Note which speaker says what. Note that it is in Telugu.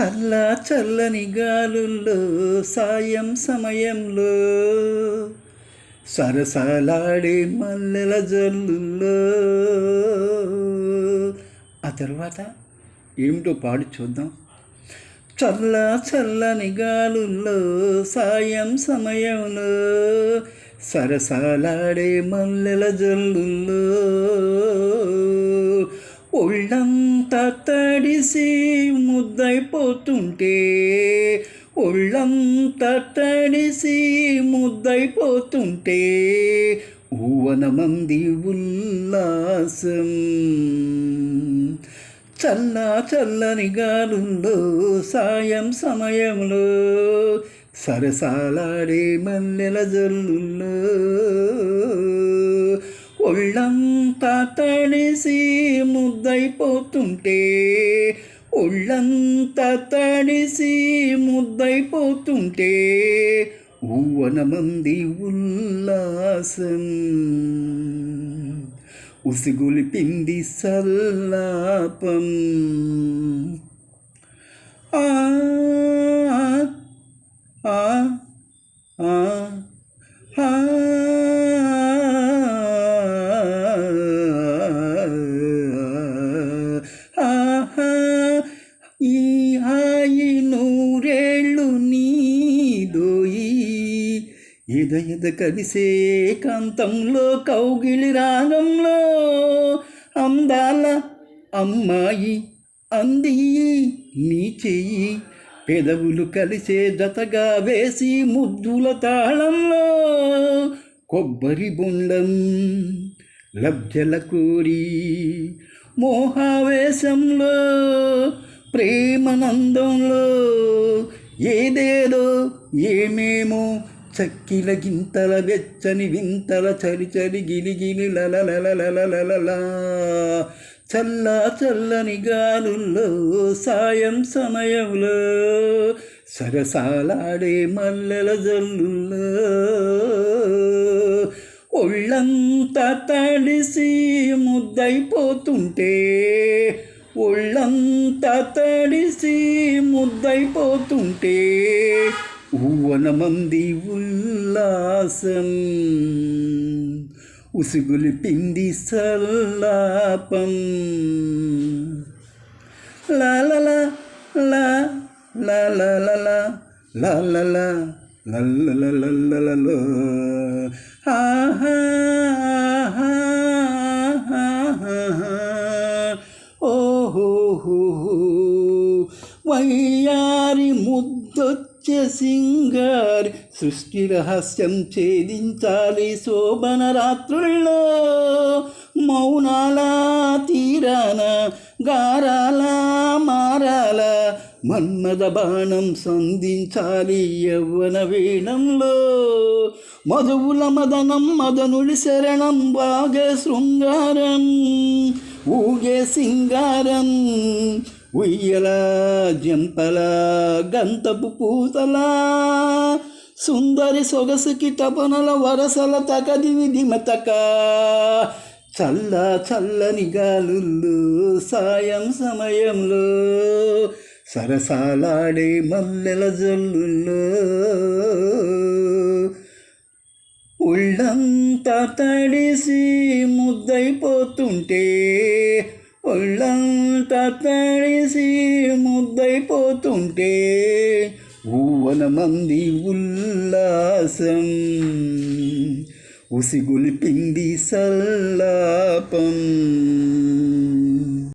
Speaker 1: చల్ల చల్లని గాలుల్లో సాయం సమయంలో సరసాలాడే మల్లెల జల్లుల్లో. ఆ తర్వాత ఏమిటో పాడు చూద్దాం. చల్ల చల్లని గాలుల్లో సాయం సమయంలో సరసాలాడే మల్లెల జల్లుల్లో. ఒళ్ళంతా తడిసి ముద్దైపోతుంటే ఒళ్ళంతా తడిసి ముద్దైపోతుంటే ఊవన మంది ఉల్లాసం. చల్ల చల్లని గాలుల్లో సాయం సమయంలో సరసాలాడే మల్లెల జల్లుల్లో. ఒళ్ళంతా తడిసి ముద్దైపోతుంటే ఒళ్ళంతా తడిసి ముద్దైపోతుంటే ఊవనమంది ఉల్లాసం. ఉసిగులిపింది సల్లాపం. ఆ ఆ ఆ ఆ. ఎద ఎద కలిసే కాంతంలో కౌగిలి రాగంలో అందాల అమ్మాయి అంది నీ చెయ్యి పెదవులు కలిసే జతగా వేసి ముద్దుల తాళంలో కొబ్బరి బొండం లబ్జల కోరి మోహావేశంలో ప్రేమనందంలో ఏదేదో ఏమేమో చక్కిల గింతల వెచ్చని వింతల చలి చలి గిలి గిలి లల లల లల లల చల్ల చల్లని గాలుల్లో సాయం సమయంలో సరసాలాడే మల్లెల జల్లుల్లో ఒళ్ళంతా తడిసి ముద్దైపోతుంటే ఒళ్ళంతా తడిసి ముద్దైపోతుంటే ఊవనమంది ఉల్లాసం ఉసుగులు పిండి సల్లాపం లలల లలల లలల లలలలో ఆహా ఓహో వైయారి ముద్దొచ్చు వయ్యారి సింగార్ సృష్టి రహస్యం ఛేదించాలి శోభన రాత్రుల్లో. మౌనాల తీరాన గారాల మారాల మన్మద బాణం సంధించాలి యవ్వన వేణంలో. మధువుల మదనం మదనుడి శరణం బాగే శృంగారం ఊగే సింగారం ఉయ్యలా జంపల గంతపు పూతలా సుందరి సొగసుకి తపనల వరసల తకదివి దిమతక చల్ల చల్లని గాలుల్లో సాయం సమయంలో సరసాలాడే మల్లెల జల్లుల్లో. ఒళ్ళంతా తడిసి ముద్దైపోతుంటే ఒళ్ళంతా తడిసి ముద్దైపోతుంటే ఊవన మంది ఉల్లాసం ఉసిగులిపింది సల్లాపం.